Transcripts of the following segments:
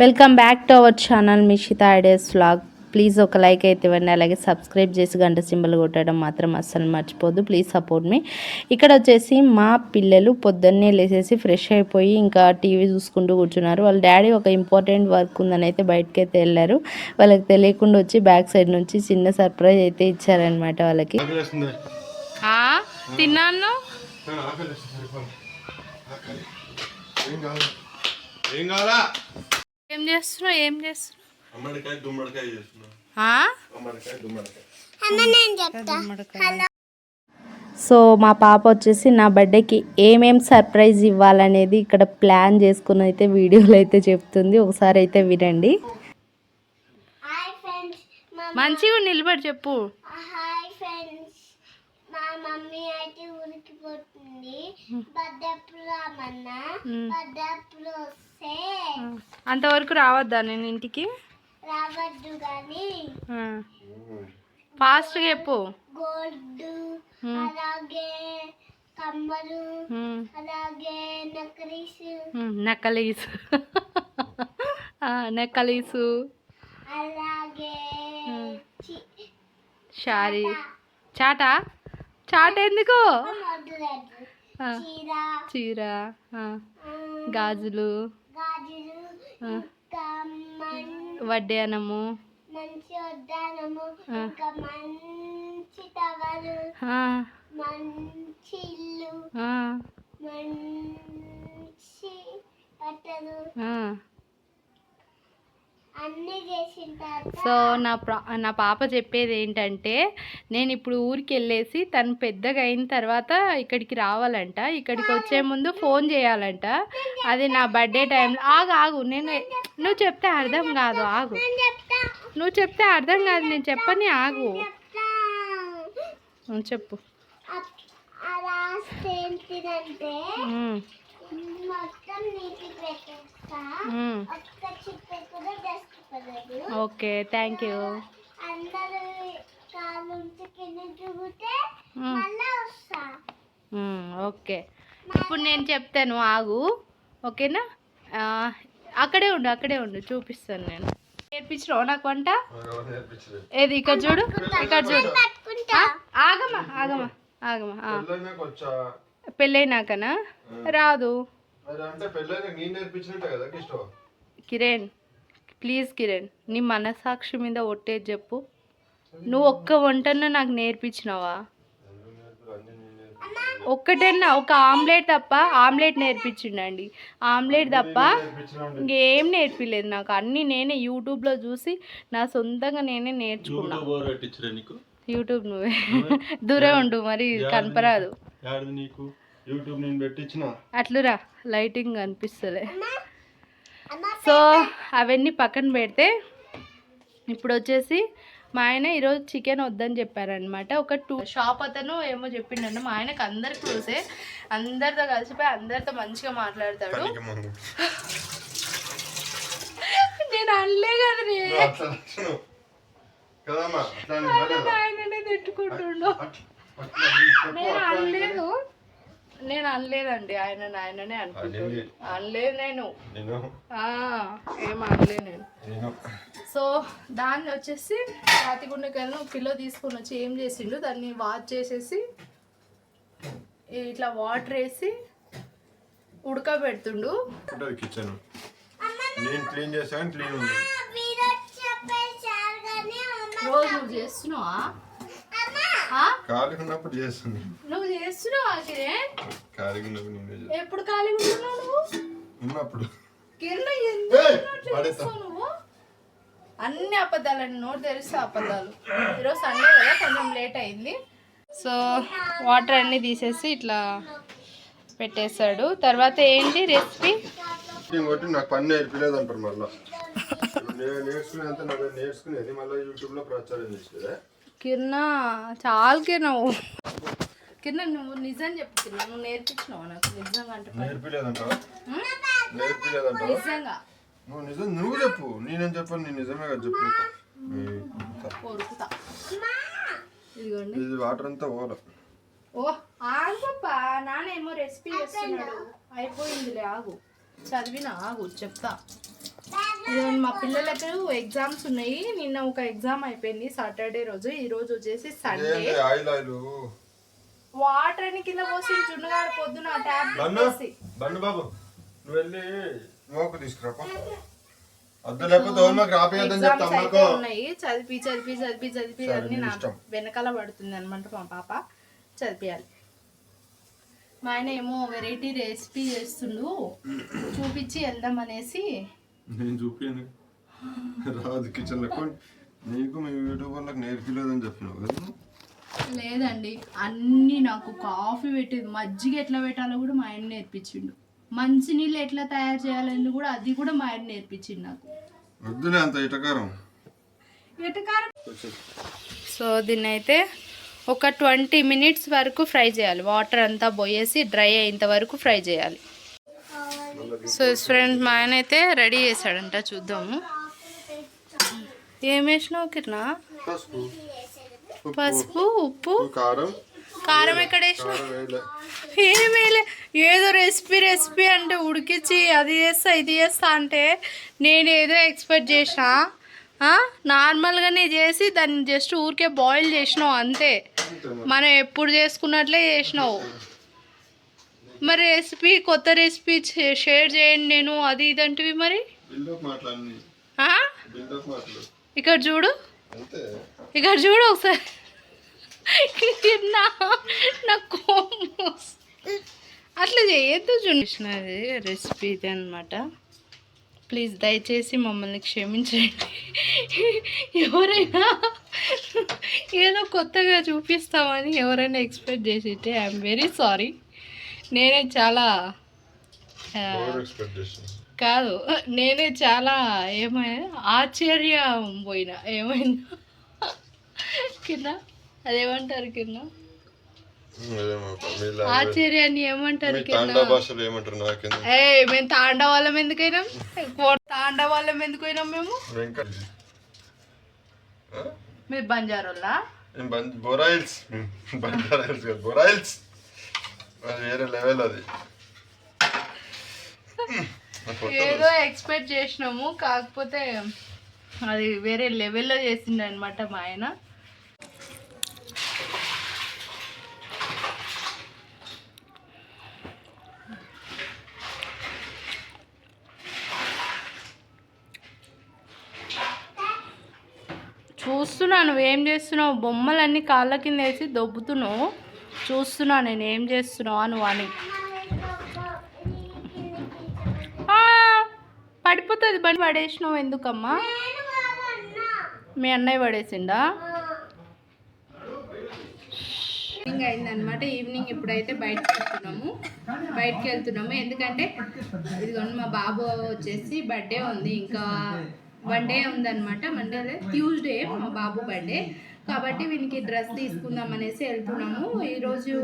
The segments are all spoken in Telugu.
Welcome back to our channel Mishita ideas vlog please ఒక లైక్ అయితే ఇవ్వండి అలాగే సబ్స్క్రైబ్ చేసి గంట సింబల్ కొట్టడం మాత్రం అస్సలు మర్చిపోద్దు ప్లీజ్ సపోర్ట్ మీ ఇక్కడ వచ్చేసి మా పిల్లలు పొద్దున్నే లేసేసి ఫ్రెష్ అయిపోయి ఇంకా టీవీ చూసుకుంటూ కూర్చున్నారు. వాళ్ళ డాడీ ఒక ఇంపార్టెంట్ వర్క్ ఉందని అయితే బయటకి అయితే వెళ్ళారు. వాళ్ళకి తెలియకుండా వచ్చి బ్యాక్ సైడ్ నుంచి చిన్న సర్ప్రైజ్ అయితే ఇచ్చారనమాట వాళ్ళకి. తిన్నాను? ఏం కావాలి? ఏం చేస్తున్నావు? ఏం చేస్తున్నావు? సో మా పాప వచ్చేసి నా బర్త్డేకి ఏమేం సర్ప్రైజ్ ఇవ్వాలనేది ఇక్కడ ప్లాన్ చేసుకుని అయితే వీడియోలో అయితే చెప్తుంది. ఒకసారి అయితే వినండి. హాయ్ ఫ్రెండ్స్ మా మంచిగా నిలబడి చెప్పు. హాయ్ ఫ్రెండ్స్ మా మమ్మీ అయితే ఉరికిపోతుంది బర్త్డేప్పుడు రామన్నా బర్త్డేప్పుడు వస్తే అంతవరకు రావద్దా నేను ఇంటికి? రావద్దు కానీ ఫాస్ట్గా చెప్పు. గోల్డ్ అలాగే కమ్మలు అలాగే నక్రీస్ నెక్కలీసు నెక్కలీసు అలాగే షారీ చాటా? చాట ఎందుకు చీర. చీర ఆ, ఆ, గాజులు. వడ్డానము మంచి వడ్డానము ఇంకా మంచి టవలు ఆ, మంచి ఇల్లు ఆ, మంచి బట్టలు ఆ. అన్ని చేసిన తర్వాత సో నా ప్రా నా పాప చెప్పేది ఏంటంటే నేను ఇప్పుడు ఊరికి వెళ్ళేసి తను పెద్దగా అయిన తర్వాత ఇక్కడికి రావాలంట. ఇక్కడికి వచ్చే ముందు ఫోన్ చేయాలంట. అది నా బర్త్డే టైంలో. ఆగు ఆగు నేను నువ్వు చెప్తే అర్థం కాదు ఆగు. నువ్వు చెప్తే అర్థం కాదు నేను చెప్పని ఆగు. చెప్పు. మొత్తం నీటి పెట్టేస్తా. ఒక్క కూడా పడదు ఓకే థ్యాంక్ యూ ఓకే. ఇప్పుడు నేను చెప్తాను ఆగు. ఓకేనా? ఆ, అక్కడే ఉండు అక్కడే ఉండు చూపిస్తాను నేను. నేర్పించినావు నాకు వంట? ఏది ఇక్కడ చూడు ఇక్కడ చూడు. పట్టుకుంటా. ఆ, ఆగమ్మా ఆగమ్మా ఆగమ్మా ఆ, పెళ్ళైనాక వచ్చా పెళ్ళైనాకనా రాదు. కిరణ్ ప్లీజ్ కిరణ్ నీ మనసాక్షి మీద ఒట్టేది చెప్పు. నువ్వు ఒక్క వంటన్న నాకు నేర్పించినావా? ఒక్కటన్నా ఒక ఆమ్లెట్ తప్ప ఆమ్లెట్ నేర్పించిండండి. ఆమ్లెట్ తప్ప ఇంకేం నేర్పిలేదు నాకు. అన్నీ నేనే యూట్యూబ్లో చూసి నా సొంతంగా నేనే నేర్చుకున్నా. యూట్యూబ్ నువ్వే. దూరం ఉండు మరి కనపరాదు. యాడది నీకు? యూట్యూబ్ నేను పెట్టించిన అట్లురా లైటింగ్ కనిపిస్తుంది సో అవన్నీ పక్కన పెడితే ఇప్పుడు వచ్చేసి మా ఆయన ఈరోజు చికెన్ వద్దని చెప్పారనమాట ఒక టూ షాప్ అతను ఏమో చెప్పిండంట మా ఆయనకు అందరు క్లోజే అందరితో కలిసిపోయి అందరితో మంచిగా మాట్లాడతాడు. నేను అనలే కదా ఇవ్వలేదా? ఆయననే తిట్టుకుంటుండు. నేను. అనలేదు. నేను అనలేదండి ఆయన ఆయననే అనుకుంటున్నాను అనింది. అనలేదు నేను. నేను? ఆ, ఏం అనలేదు నేను. నేను? సో దాన్ని వచ్చేసి రాతిగుండకాయలను పిల్లో తీసుకొని వచ్చి ఏం చేసిండు? దాన్ని వాష్ చేసేసి ఇట్లా వాటర్ వేసి ఉడకబెడుతుండు. కిచెన్ నేను క్లీన్ చేశాను క్లీన్ ఉంది. వీడియో చెప్పేసారు కానీ అమ్మ రోజు నువ్వు చేస్తున్నావా? ఆ? ఖాళీగా ఉన్నప్పుడు చేస్తాను నువ్వు చేస్తున్నావా కిరణ్ ఖాళీగా ఉన్నప్పుడు నేనే చేస్తాను ఎప్పుడు ఖాళీగా ఉంటున్నావు నువ్వు? ఉన్నప్పుడు. కిరణ్ ఏయ్, ఇట్లా పడేస్తా. చేస్తావు నువ్వు? అన్ని అబద్ధాలండి నోటు తెరిస్తే అబద్ధాలు. ఈరోజు సండే కదా కొంచెం లేట్ అయింది. సో వాటర్ అన్ని తీసేసి ఇట్లా పెట్టేశాడు తర్వాత ఏంటి రెసిపీ? నేను కొట్టి నాకు పని నేర్పలేదు అంటారు మళ్ళీ. నేను నేర్చుకునేంత నాకు నేర్చుకునేది మళ్ళీ యూట్యూబ్లో ప్రచారం చేసేదే. కిరణ్ చాలా కిరణ్ కిరణ్ నువ్వు నిజం చెప్పు కిరణ్ నువ్వు నేర్పించినావు నాకు? నిజంగా అంటే. నేర్పిలేదంటావా? నిజంగా. నువ్వు నిజం నువ్వు చెప్పు. నేనేం చెప్పాను నేను నిజమే కదా చెప్పు. కొరుకుతా ఇదిగోండి. ఇది వాటర్ అంతా ఓ ఆగు పాపా నానేమో రెసిపీ చేస్తున్నాడు. అయిపోయిందిలే ఆగు. చదివిన ఆగు చెప్తా. ఇదిగోండి మా పిల్లలకు ఎగ్జామ్స్ ఉన్నాయి. నిన్న ఒక ఎగ్జామ్ అయిపోయింది సాటర్డే రోజు. ఈ రోజు వచ్చేసి సండే. వాటర్ అని కింద పోసి జున్నుగాడు పొద్దున బండు బాబు నువ్వు వెళ్ళి మోకు తీసుకురా పో. వద్దు లేకపోతే హోంవర్క్ రాపియద్దని చెప్తా ఎగ్జామ్స్ అయితే అమ్మకు ఉన్నాయి. చదివి చదివి చదివి చదివి అన్ని నీ. వెనకాల పడుతుంది అనమాట మా పాప. చదివియాలి. మా ఆయన ఏమో వెరైటీ రెసిపీ చేస్తుండు. చూపించి వెళ్దాం అనేసి నేను చూపించాను రాదు కిచెన్లో నీకు మీ యూట్యూబ్ వాళ్ళకి నేర్పిలేదని చెప్పినావు కదా లేదండి అన్నీ నాకు కాఫీ పెట్టేది. మజ్జిగ ఎట్లా పెట్టాలో కూడా మా ఆయన నేర్పించిండు. మంచినీళ్ళు ఎట్లా తయారు చేయాలని కూడా అది కూడా మా ఆయన నేర్పించిండు నాకు. వద్దులే అంత ఇటకారం ఎటకారం? సో దీన్ని అయితే ఒక ట్వంటీ మినిట్స్ వరకు ఫ్రై చేయాలి. వాటర్ అంతా పోయేసి డ్రై అయ్యేంత వరకు ఫ్రై చేయాలి. సో ఫ్రెండ్ మా ఆయన అయితే రెడీ చేశాడంట చూద్దాము. ఏం వేసినావు కిరణా? పసుపు. ఉప్పు, కారం. కారం ఎక్కడ ఏమేలే ఏదో రెసిపీ రెసిపీ అంటే ఉడికించి అది చేస్తా ఇది చేస్తా అంటే నేను ఏదో ఎక్స్పెక్ట్ చేసిన. నార్మల్గానే చేసి దాన్ని జస్ట్ ఊరికే బాయిల్ చేసినావు అంతే. మనం ఎప్పుడు చేసుకున్నట్లే చేసినావు. మరి రెసిపీ కొత్త రెసిపీ షేర్ చేయండి నేను అది మరి? ఆ? బిల్డప్ మాటలు. ఇక్కడ చూడు. ఇక్కడ చూడు ఒకసారి. నా నా కోపం వస్తుంది. అట్లా చేయొద్దు చూసినది రెసిపీ ఇది అనమాట ప్లీజ్ దయచేసి మమ్మల్ని క్షమించండి. ఎవరైనా ఏదో కొత్తగా చూపిస్తామని ఎవరైనా ఎక్స్పెక్ట్ చేసింటే ఐఎమ్ వెరీ సారీ నేనే చాలా కాదు నేనే చాలా ఏమైనా ఆశ్చర్యం పోయినా ఏమైందా కింద అదేమంటారు కింద. ఆశ్చర్యాన్ని ఏమంటారు ఏ మేము తాండవాళ్ళం ఎందుకైనాం? తాండవాళ్ళం ఎందుకైనాం మేము? మీరు బంజారోళ్ళా బంద్ బొరాయిల్స్. బొరాయిల్స్. అది వేరే లెవెల్ అది ఏదో ఎక్స్పెక్ట్ చేసినాము కాకపోతే అది వేరే లెవెల్లో చేసిండు అనమాట మా ఆయన. చూస్తున్నా నువ్వేం చేస్తున్నావు? బొమ్మలన్నీ కాళ్ళ కింద వేసి దొబ్బుతున్నావు. చూస్తున్నా నేను ఏం చేస్తున్నావు అని ఆ, పడిపోతుంది బండి పడేసినావు ఎందుకమ్మా? మీ అన్నయ్య పడేసిండా? ఈవినింగ్ అయిందనమాట ఈవినింగ్ ఇప్పుడైతే బయటకు వెళ్తున్నాము బయటకు వెళ్తున్నాము ఎందుకంటే ఇదిగోండి మా బాబు వచ్చేసి బర్త్డే ఉంది ఇంకా వన్ డే ఉందన్నమాట. మండే ట్యూస్డే మా బాబు బర్త్డే కాబట్టి వీనికి డ్రెస్ తీసుకుందాం అనేసి వెళ్తున్నాము. ఈరోజు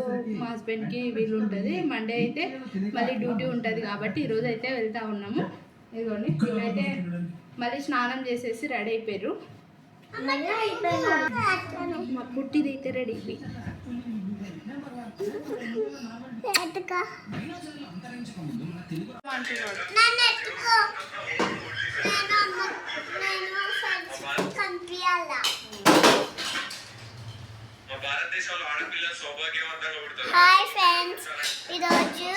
మా హస్బెండ్కి వీలు ఉంటుంది. మండే అయితే మళ్ళీ డ్యూటీ ఉంటుంది కాబట్టి ఈరోజు అయితే వెళ్తా ఉన్నాము. ఇదిగోండి. వీళ్ళైతే మళ్ళీ స్నానం చేసేసి రెడీ అయిపోయారు మా పుట్టిది అయితే రెడీ అయిపోయి హాయ్ ఫ్రెండ్స్ ఈరోజు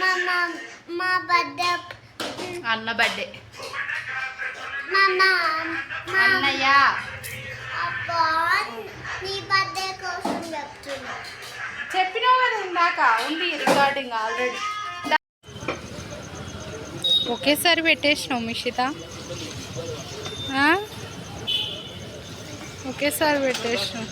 మా మా బర్త్డే అన్న బర్త్డే మా అన్నయ్య. అబ్బా నీ బర్త్డే కోసం చెప్తున్నా. చెప్పినావు కదా ఇందాక ఉంది రికార్డింగ్ ఆల్రెడీ ఒకేసారి పెట్టేసినావు మిషిత. ఒకేసారి పెట్టేసినావు.